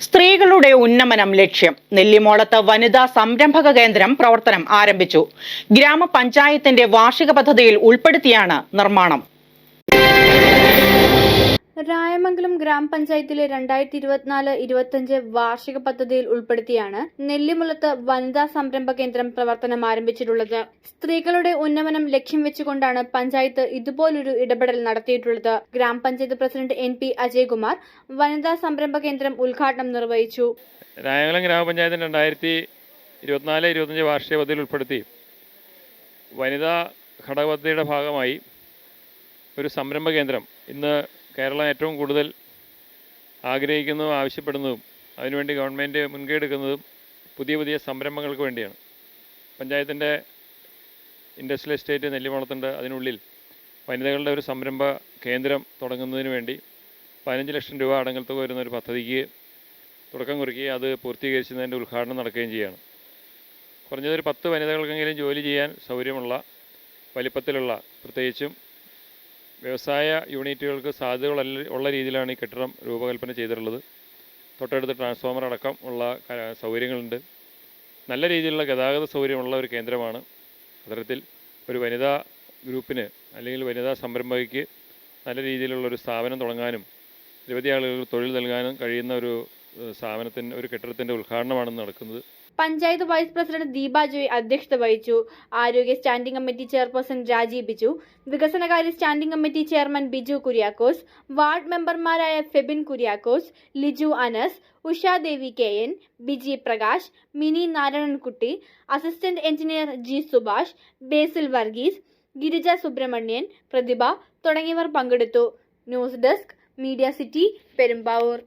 സ്ത്രീകളുടെ ഉന്നമനം ലക്ഷ്യം. നെല്ലിമോളത്ത് വനിതാ സംരംഭക കേന്ദ്രം പ്രവർത്തനം ആരംഭിച്ചു. ഗ്രാമപഞ്ചായത്തിന്റെ വാർഷിക പദ്ധതിയിൽ ഉൾപ്പെടുത്തിയാണ് നിർമ്മാണം. രായമംഗലം ഗ്രാമപഞ്ചായത്തിലെ രണ്ടായിരത്തി ഇരുപത്തിനാല് ഇരുപത്തിയഞ്ച് വാർഷിക പദ്ധതിയിൽ ഉൾപ്പെടുത്തിയാണ് നെല്ലിമുളത്ത് വനിതാ സംരംഭ കേന്ദ്രം പ്രവർത്തനം ആരംഭിച്ചിട്ടുള്ളത്. സ്ത്രീകളുടെ ഉന്നമനം ലക്ഷ്യം വെച്ചുകൊണ്ടാണ് പഞ്ചായത്ത് ഇതുപോലൊരു ഇടപെടൽ നടത്തിയിട്ടുള്ളത്. ഗ്രാമപഞ്ചായത്ത് പ്രസിഡന്റ് എൻ പി അജയ്കുമാർ വനിതാ സംരംഭ കേന്ദ്രം ഉദ്ഘാടനം നിർവഹിച്ചു. രായമംഗലം ഗ്രാമപഞ്ചായത്തിന് രണ്ടായിരത്തി ഇരുപത്തിനാല് ഇരുപത്തഞ്ച് വാർഷിക പദ്ധതിയിൽ ഉൾപ്പെടുത്തി വനിതാ ഘടക പദ്ധതിയുടെ ഭാഗമായി ഒരു സംരംഭ കേന്ദ്രം ഇന്ന് കേരളം ഏറ്റവും കൂടുതൽ ആഗ്രഹിക്കുന്നതും ആവശ്യപ്പെടുന്നതും അതിനുവേണ്ടി ഗവൺമെന്റ് മുൻകൈ എടുക്കുന്നതും പുതിയ പുതിയ സംരംഭങ്ങൾക്ക് വേണ്ടിയാണ്. പഞ്ചായത്തിന്റെ ഇൻഡസ്ട്രിയൽ എസ്റ്റേറ്റ് നെല്ലിമണത്തുണ്ട് അതിനുള്ളിൽ വനിതകളുടെ ഒരു സംരംഭ കേന്ദ്രം തുടങ്ങുന്നതിന് വേണ്ടി പതിനഞ്ച് ലക്ഷം രൂപ അടങ്ങൽ വരുന്ന ഒരു പദ്ധതിക്ക് തുടക്കം കുറിക്കുകയും അത് പൂർത്തീകരിച്ചതിന്റെ ഉദ്ഘാടനം നടക്കുകയും ചെയ്യുകയാണ് കുറഞ്ഞതൊരു പത്ത് വനിതകൾക്കെങ്കിലും ജോലി ചെയ്യാൻ സൗകര്യമുള്ള വലിപ്പത്തിലുള്ള പ്രത്യേകിച്ചും വ്യവസായ യൂണിറ്റുകൾക്ക് സാധ്യതകൾ ഉള്ള രീതിയിലാണ് ഈ കെട്ടിടം രൂപകൽപ്പന ചെയ്തിട്ടുള്ളത്. തൊട്ടടുത്ത് ട്രാൻസ്ഫോമർ അടക്കം ഉള്ള സൗകര്യങ്ങളുണ്ട്. നല്ല രീതിയിലുള്ള ഗതാഗത സൗകര്യമുള്ള ഒരു കേന്ദ്രമാണ്. അത്തരത്തിൽ ഒരു വനിതാ ഗ്രൂപ്പിന് അല്ലെങ്കിൽ വനിതാ സംരംഭകയ്ക്ക് നല്ല രീതിയിലുള്ള ഒരു സ്ഥാപനം തുടങ്ങാനും നിരവധി ആളുകൾക്ക് തൊഴിൽ നൽകാനും കഴിയുന്ന ഒരു സ്ഥാപനത്തിന്റെ ഒരു കെട്ടിടത്തിന്റെ ഉദ്ഘാടനമാണ് നടക്കുന്നത്. പഞ്ചായത്ത് വൈസ് പ്രസിഡന്റ് ദീപാ ജോയ് അധ്യക്ഷത വഹിച്ചു. ആരോഗ്യ standing committee chairperson Rajeev Biju വികസനകാര്യ standing committee chairman Biju Kuriakose. Ward മെമ്പർമാരായ Febin Kuriakose Liju Anas Ushadevi K N Biji Prakash Mini Narayanankutty assistant engineer G Subhash Basil Varghese Girija Subramanian Prathibha തുടങ്ങിയവർ പങ്കെടുത്തു. News desk media city Perumbavoor.